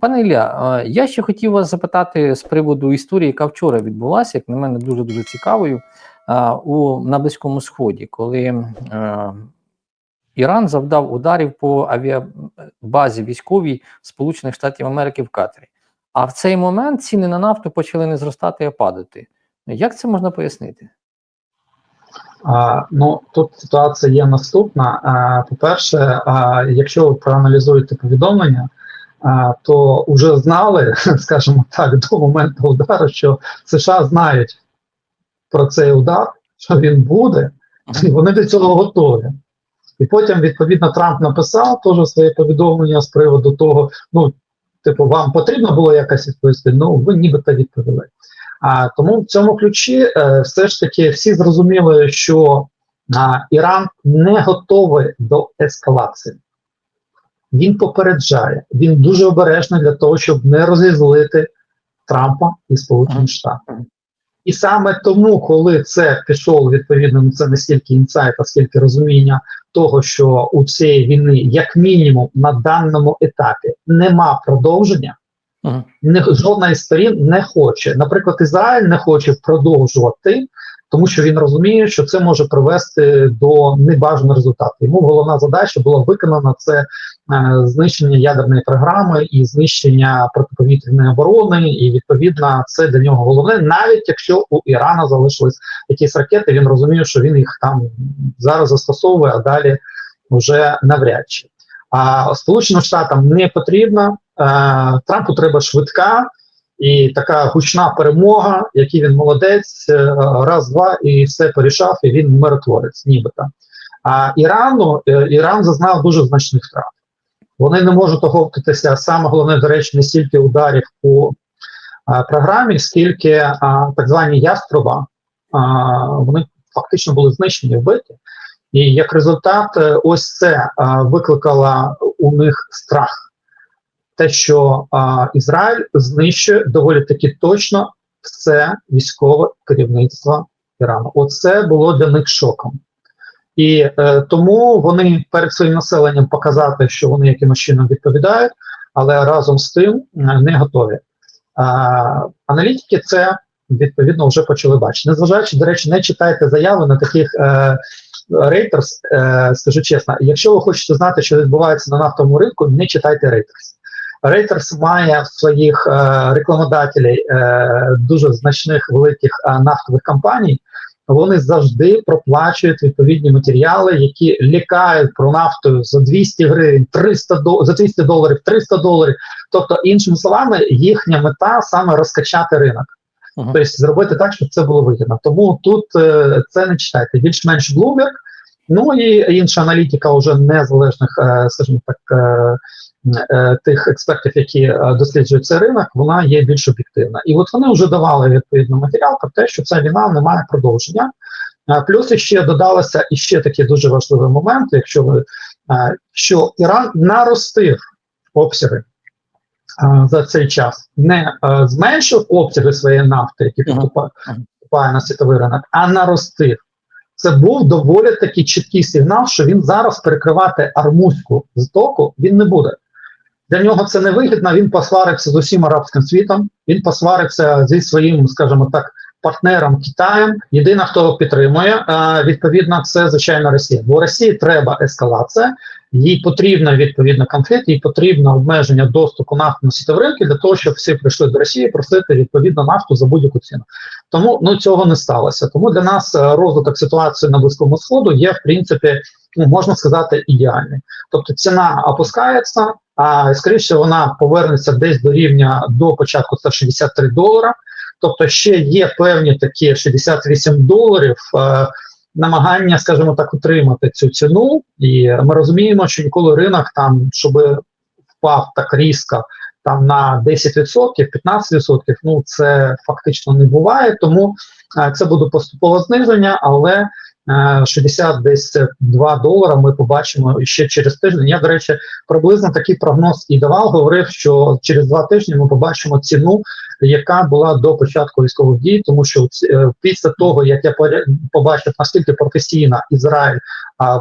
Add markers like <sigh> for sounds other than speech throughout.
Пане Ілля, я ще хотів вас запитати з приводу історії, яка вчора відбулася, як на мене, дуже дуже цікавою у на Близькому Сході, коли Іран завдав ударів по авіабазі військовій Сполучених Штатів Америки в Катарі. А в цей момент ціни на нафту почали не зростати, а падати. Як це можна пояснити? А, ну тут ситуація є наступна. По-перше, якщо ви проаналізуєте повідомлення, то вже знали, <laughs> скажімо так, до моменту удару, що США знають про цей удар, що він буде, і вони до цього готові. І потім, відповідно, Трамп написав теж своє повідомлення з приводу того, ну, типу, вам потрібно було якось відповісти, ну ви нібито відповіли. А тому в цьому ключі е, все ж таки всі зрозуміли, що а, Іран не готовий до ескалації. Він попереджає, він дуже обережний для того, щоб не розізлити Трампа і Сполучені Штати. І саме тому, коли це пішов, відповідно, ну це не стільки інсайт, а скільки розуміння того, що у цієї війни, як мінімум, на даному етапі нема продовження. Угу. Не жодна із сторін не хоче. Наприклад, Ізраїль не хоче продовжувати, тому що він розуміє, що це може привести до небажаного результату. Йому головна задача була виконана це знищення ядерної програми і знищення протиповітряної оборони. І відповідно це для нього головне, навіть якщо у Ірана залишились якісь ракети, він розуміє, що він їх там зараз застосовує, а далі вже навряд чи. А Сполученим Штатам не потрібно. Трампу треба швидка і така гучна перемога, який він молодець, е, раз, два і все порішав, і він миротворець, нібито. А Ірану е, Іран зазнав дуже значних втрат. Вони не можуть оговтатися. Саме головне, до речі, не стільки ударів по а, програмі, скільки а, так звані яструба, а, вони фактично були знищені вбиті. І як результат, е, ось це а, викликало у них страх те, що а, Ізраїль знищує доволі таки точно все військове керівництво Ірану. Оце було для них шоком. І е, тому вони перед своїм населенням показати, що вони якимось чином відповідають, але разом з тим не готові. А, аналітики це відповідно вже почали бачити. Незважаючи, до речі, не читайте заяви на таких е, рейтерс, е, скажу чесно, якщо ви хочете знати, що відбувається на нафтовому ринку, не читайте рейтерс. Reuters має в своїх е, рекламодателів е, дуже значних великих е, нафтових компаній. Вони завжди проплачують відповідні матеріали, які лікають про нафту за 200 гривень, 300 до за 200 доларів, 300 доларів. Тобто, іншими словами, їхня мета саме розкачати ринок, -huh. тобто зробити так, щоб це було вигідно. Тому тут е, це не читайте. Більш-менш Bloomberg, ну і інша аналітика вже незалежних, е, скажімо так. Е, тих експертів, які е, досліджують цей ринок, вона є більш об'єктивна. І от вони вже давали відповідний матеріал про те, що ця війна не має продовження. Е, плюс ще додалося і ще такий дуже важливий момент, якщо ви що Іран наростив обсяги за цей час, не зменшив обсяги своєї нафти, які поступає на світовий ринок, а наростив. Це був доволі такий чіткий сигнал, що він зараз перекривати армузьку затоку він не буде. Для нього це не вигідно. Він посварився з усім арабським світом. Він посварився зі своїм, скажімо так, партнером Китаєм. Єдина, хто підтримує, відповідно, це звичайно Росія. Бо Росії треба ескалація, їй потрібно відповідно конфлікт, їй потрібно обмеження доступу нафти на світові ринки для того, щоб всі прийшли до Росії просити відповідно нафту за будь-яку ціну. Тому ну цього не сталося. Тому для нас е, розвиток ситуації на близькому сходу є в принципі. Ну, можна сказати, ідеальний. Тобто ціна опускається, а скоріше вона повернеться десь до рівня до початку це 63 долара. Тобто ще є певні такі 68 доларів е, намагання, скажімо так, утримати цю ціну. І ми розуміємо, що ніколи ринок там, щоб впав так різко там на 10%, 15%, ну це фактично не буває. Тому е, це буде поступове зниження, але 60 десь 2 долара ми побачимо ще через тиждень. Я, до речі, приблизно такий прогноз і давав, говорив, що через два тижні ми побачимо ціну яка була до початку військових дій, тому що е, після того як я побачив наскільки професійно Ізраїль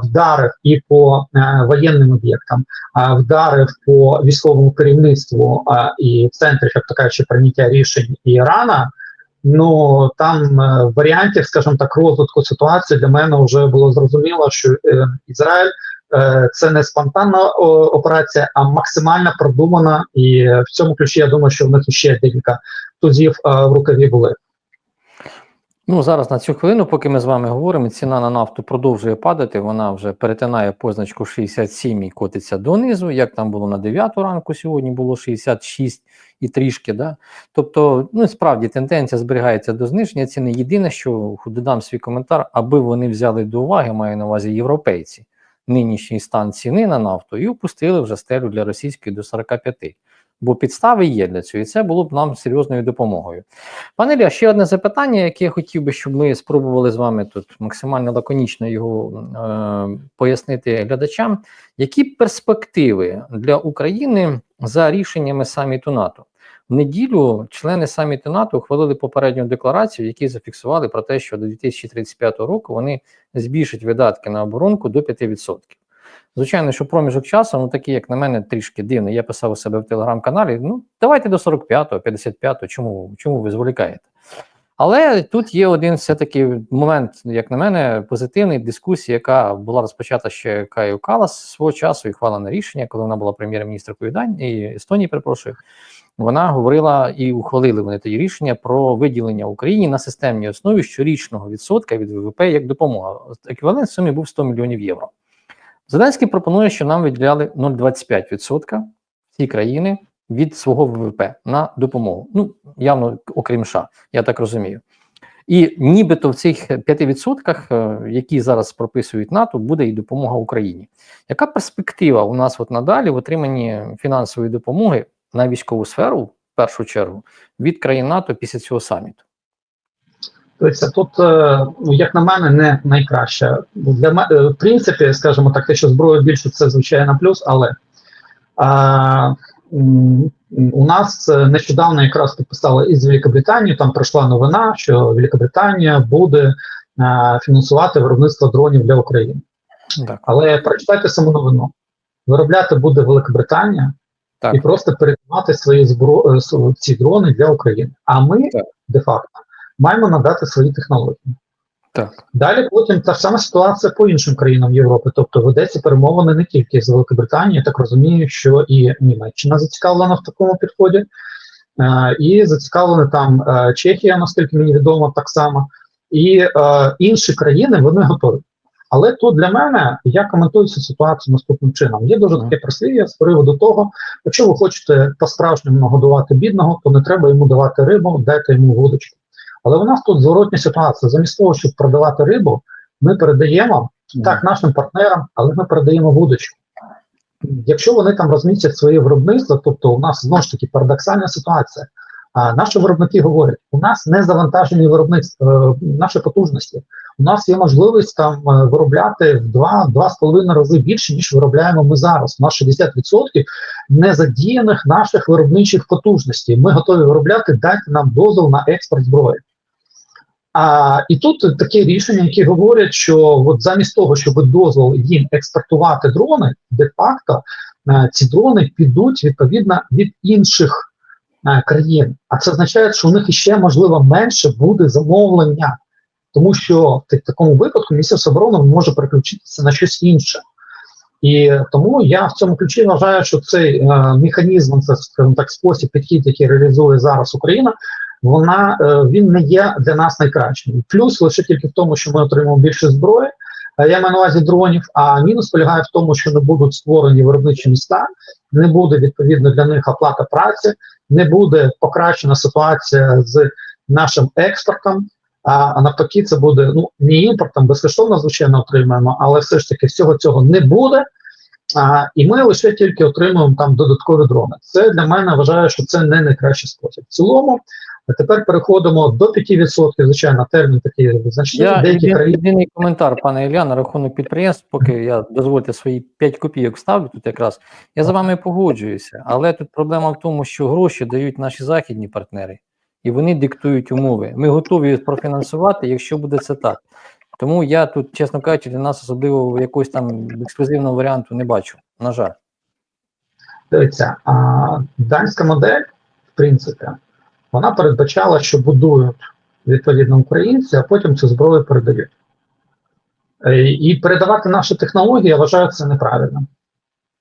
вдарив і по е, воєнним об'єктам, а вдарив по військовому керівництву і в центрі, як то кажучи, прийняття рішень Ірана. Ну там е, варіантів, скажімо так, розвитку ситуації для мене вже було зрозуміло, що е, Ізраїль е, це не спонтанна о, операція, а максимально продумана. І е, в цьому ключі я думаю, що в них ще декілька тузів е, в рукаві були. Ну, зараз на цю хвилину, поки ми з вами говоримо, ціна на нафту продовжує падати. Вона вже перетинає позначку 67 і котиться донизу. Як там було на 9 ранку, сьогодні було 66 і трішки. Да? Тобто, ну справді тенденція зберігається до зниження ціни. Єдине, що додам свій коментар, аби вони взяли до уваги, маю на увазі європейці, нинішній стан ціни на нафту і опустили вже стелю для російської до 45. Бо підстави є для цього, і це було б нам серйозною допомогою. Пане Ілля, ще одне запитання, яке я хотів би, щоб ми спробували з вами тут максимально лаконічно його е, пояснити глядачам. Які перспективи для України за рішеннями саміту НАТО? В неділю члени саміту НАТО ухвалили попередню декларацію, які зафіксували про те, що до 2035 року вони збільшать видатки на оборонку до 5%. Звичайно, що проміжок часу, ну такий, як на мене, трішки дивний. Я писав у себе в телеграм-каналі. Ну, давайте до 45-го, 55-го, чому, чому ви зволікаєте? Але тут є один все-таки момент, як на мене, позитивний дискусії, яка була розпочата ще Каю Калас свого часу і хвалена рішення, коли вона була прем'єр-міністркою Данії Естонії, перепрошую. Вона говорила і ухвалили вони тоді рішення про виділення Україні на системній основі щорічного відсотка від ВВП як допомога. Еквівалент сумі був 100 мільйонів євро. Зеленський пропонує, що нам виділяли 0,25% всі країни від свого ВВП на допомогу. Ну, явно, окрім США, я так розумію. І нібито в цих 5%, які зараз прописують НАТО, буде і допомога Україні. Яка перспектива у нас от надалі в отриманні фінансової допомоги на військову сферу, в першу чергу, від країн НАТО після цього саміту? Тобто тут, е, як на мене, не найкраще. Для мене, в принципі, скажімо так, те, що зброя більше, це звичайно плюс, але а, у нас нещодавно якраз підписали із Великобританії, там пройшла новина, що Великобританія буде а, фінансувати виробництво дронів для України. Так. Але прочитайте саму новину. Виробляти буде Великобританія так. і просто передавати свої збро... ці дрони для України. А ми так. де-факто маємо надати свої технології. Так. Далі потім та ж сама ситуація по іншим країнам Європи. Тобто ведеться перемовини не тільки з Великобританією, я так розумію, що і Німеччина зацікавлена в такому підході, е, і зацікавлена там е, Чехія, наскільки мені відомо, так само, і е, інші країни вони готові. Але тут для мене я коментую цю ситуацію наступним чином. Є дуже таке прислів'я з приводу того, якщо ви хочете по-справжньому нагодувати бідного, то не треба йому давати рибу, дайте йому вудочку. Але у нас тут зворотня ситуація. Замість того, щоб продавати рибу, ми передаємо так нашим партнерам, але ми передаємо вудочку. Якщо вони там розмістять своє виробництво, тобто у нас знову ж таки парадоксальна ситуація. А наші виробники говорять, у нас не завантажені виробництва, наші потужності. У нас є можливість там виробляти в 2-2,5 рази більше, ніж виробляємо ми зараз. У нас 60% незадіяних наших виробничих потужностей. Ми готові виробляти, дайте нам дозвіл на експорт зброї. А, І тут таке рішення, які говорять, що от замість того, щоб дозвол їм експортувати дрони, де-факто ці дрони підуть відповідно від інших країн. А це означає, що у них іще можливо менше буде замовлення, тому що в такому випадку Міністерство оборони може переключитися на щось інше. І тому я в цьому ключі вважаю, що цей е, механізм, це скажімо так, спосіб підхід, який реалізує зараз Україна, вона е, він не є для нас найкращим. Плюс лише тільки в тому, що ми отримаємо більше зброї. Я маю на увазі дронів, а мінус полягає в тому, що не будуть створені виробничі міста, не буде відповідно для них оплата праці, не буде покращена ситуація з нашим експортом. А навпаки, це буде ну не імпортом, безкоштовно, звичайно, отримаємо, але все ж таки всього цього не буде. А, І ми лише тільки отримуємо там додаткові дрони. Це для мене вважаю, що це не найкращий спосіб. В цілому А тепер переходимо до 5%, звичайно, термін такий значний. Я Деякі єдиний, країни єдиний коментар, пане Ілля, на рахунок підприємств, поки я дозвольте свої 5 копійок ставлю тут якраз. Я за вами погоджуюся, але тут проблема в тому, що гроші дають наші західні партнери, і вони диктують умови. Ми готові профінансувати, якщо буде це так. Тому я тут, чесно кажучи, для нас особливо якогось там ексклюзивного варіанту не бачу. На жаль. Дивіться, а, данська модель, в принципі, вона передбачала, що будують відповідно українці, а потім цю зброю передають. Е, І передавати наші технології, я вважаю, це неправильно.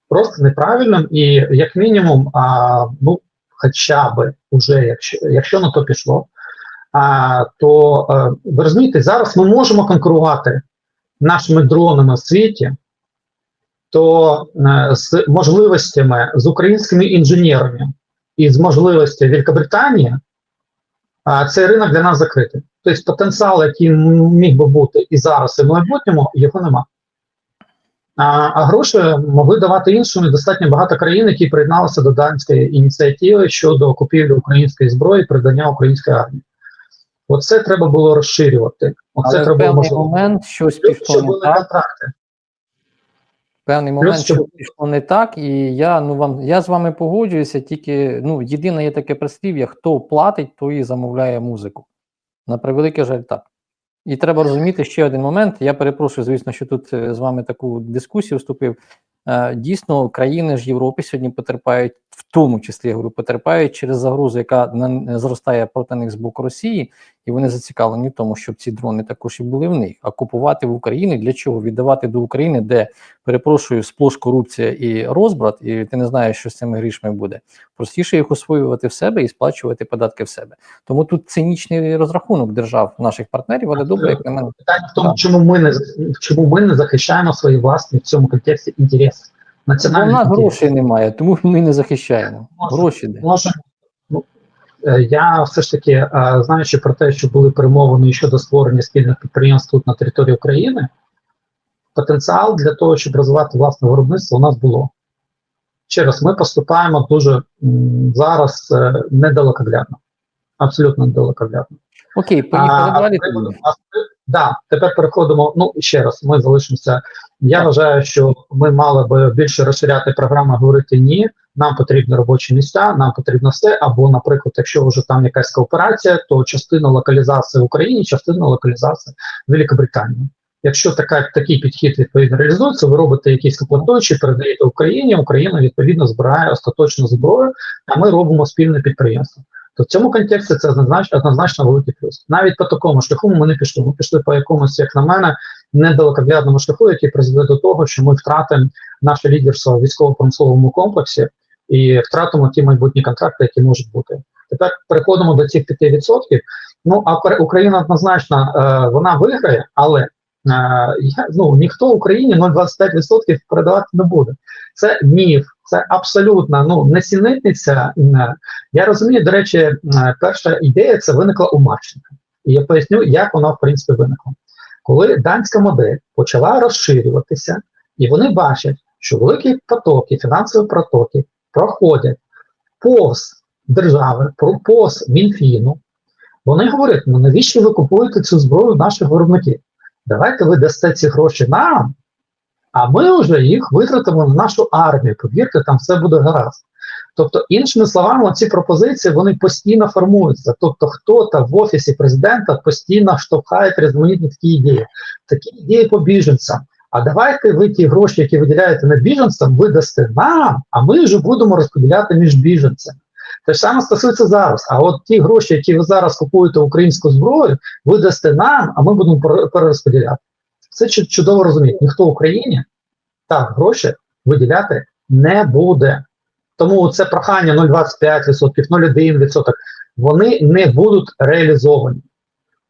Просто неправильним, і як мінімум, а, ну, хоча би уже, якщо, якщо на то пішло, а, то е, ви розумієте, зараз ми можемо конкурувати нашими дронами в світі, то е, з можливостями з українськими інженерами і з можливостями Великобританії, а цей ринок для нас закритий. Тобто потенціал, який міг би бути і зараз, і в майбутньому, його нема. А, а гроші могли давати іншим. І достатньо багато країн, які приєдналися до данської ініціативи щодо купівлі української зброї, придання української армії. Оце треба було розширювати. Оце Але в треба було можливо. момент щось пішло не були так. контракти. Певний момент, що- що пішло не так, і я ну вам я з вами погоджуюся. Тільки ну єдине є таке прислів'я: хто платить, той і замовляє музику. На превеликий жаль, так. І треба розуміти ще один момент. Я перепрошую, звісно, що тут е, з вами таку дискусію вступив. Е, Дійсно, країни ж Європи сьогодні потерпають, в тому числі я говорю, потерпають через загрозу, яка на- зростає проти них з боку Росії, і вони зацікавлені в тому, щоб ці дрони також і були в них. А купувати в Україні для чого? Віддавати до України, де перепрошую, сплош корупція і розбрат, і ти не знаєш, що з цими грішми буде. Простіше їх освоювати в себе і сплачувати податки в себе. Тому тут цинічний розрахунок держав наших партнерів, але добре, як на мене. Питання в тому, чому ми не чому ми не захищаємо свої власні в цьому контексті інтереси. Бо в Національні нас грошей немає, тому ми не захищаємо. Може. Гроші де. Може, ну, е, я все ж таки, е, знаючи про те, що були перемовини щодо створення спільних підприємств тут на території України, потенціал для того, щоб розвивати власне виробництво, у нас було. Ще раз, ми поступаємо дуже м, зараз е, недалекоглядно. Абсолютно недалекоглядно. Окей, поїхали далі. Да, тепер переходимо. Ну ще раз, ми залишимося. Я вважаю, що ми мали би більше розширяти програму, говорити ні. Нам потрібні робочі місця, нам потрібно все. Або, наприклад, якщо вже там якась кооперація, то частина локалізації в Україні, частина локалізації в Великобританії. Якщо така, такий підхід відповідно реалізується, ви робите якісь комплектуючі, передаєте Україні, Україна відповідно збирає остаточну зброю, а ми робимо спільне підприємство. То в цьому контексті це однозначно, однозначно великий плюс. Навіть по такому шляху ми не пішли. Ми пішли по якомусь, як на мене, недалекоглядному шляху, який призведе до того, що ми втратимо наше лідерство в військово-промисловому комплексі і втратимо ті майбутні контракти, які можуть бути. Тепер переходимо до цих 5%. Ну а Україна однозначно е, вона виграє, але е, я, ну, ніхто в Україні 0,25% передавати не буде. Це міф, це абсолютно ну, несінитниця. Я розумію, до речі, е, перша ідея це виникла у Марченка. І я поясню, як вона в принципі виникла. Коли данська модель почала розширюватися, і вони бачать, що великі потоки, фінансові протоки проходять повз держави, повз Мінфіну, вони говорять: ну навіщо ви купуєте цю зброю наших виробників? Давайте ви дасте ці гроші нам, а ми вже їх витратимо на нашу армію. Повірте, там все буде гаразд. Тобто, іншими словами, ці пропозиції вони постійно формуються. Тобто, хто-то в офісі президента постійно штовхає різноманітні такі ідеї, такі ідеї по біженцям. А давайте ви ті гроші, які виділяєте на біженцям, ви дасте нам, а ми вже будемо розподіляти між біженцями. Те ж саме стосується зараз. А от ті гроші, які ви зараз купуєте українську зброю, ви дасте нам, а ми будемо перерозподіляти. Це чудово розуміє. Ніхто в Україні так гроші виділяти не буде. Тому це прохання 0,25%, 0,1%, вони не будуть реалізовані.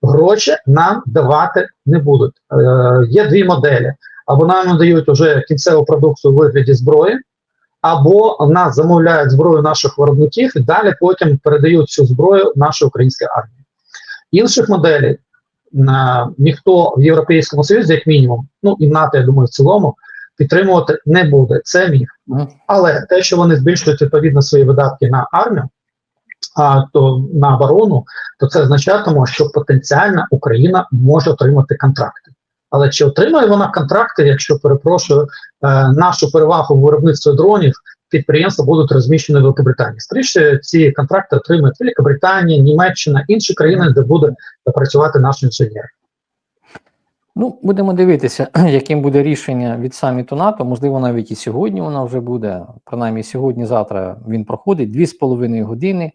Гроші нам давати не будуть. Е, є дві моделі. Або нам надають вже кінцеву продукцію у вигляді зброї, або нас замовляють зброю наших виробників і далі потім передають цю зброю нашій українській армії. Інших моделей ніхто в Європейському Союзі, як мінімум, ну і НАТО, я думаю, в цілому, підтримувати не буде. Це міф. Але те, що вони збільшують відповідно свої видатки на армію, а, то на оборону, то це означатиме, що потенціально Україна може отримати контракти. Але чи отримає вона контракти, якщо перепрошую, е, нашу перевагу в виробництві дронів підприємства будуть розміщені в Великобританії? Скоріше, ці контракти отримають Великобританія, Німеччина, інші країни, де буде працювати наш інженер. Ну, будемо дивитися, <clears throat> яким буде рішення від саміту НАТО. Можливо, навіть і сьогодні вона вже буде. Принаймні, сьогодні-завтра він проходить дві з половиною години.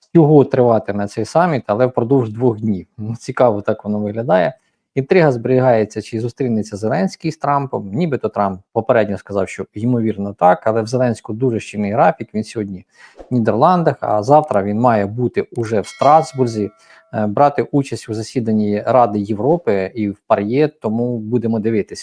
Всього триватиме цей саміт, але впродовж двох днів. Ну, цікаво, так воно виглядає. Інтрига зберігається, чи зустрінеться Зеленський з Трампом. Нібито Трамп попередньо сказав, що ймовірно так, але в Зеленську дуже щільний графік. Він сьогодні в Нідерландах, а завтра він має бути уже в Страсбурзі, е, брати участь у засіданні Ради Європи і в Пар'є, тому будемо дивитися.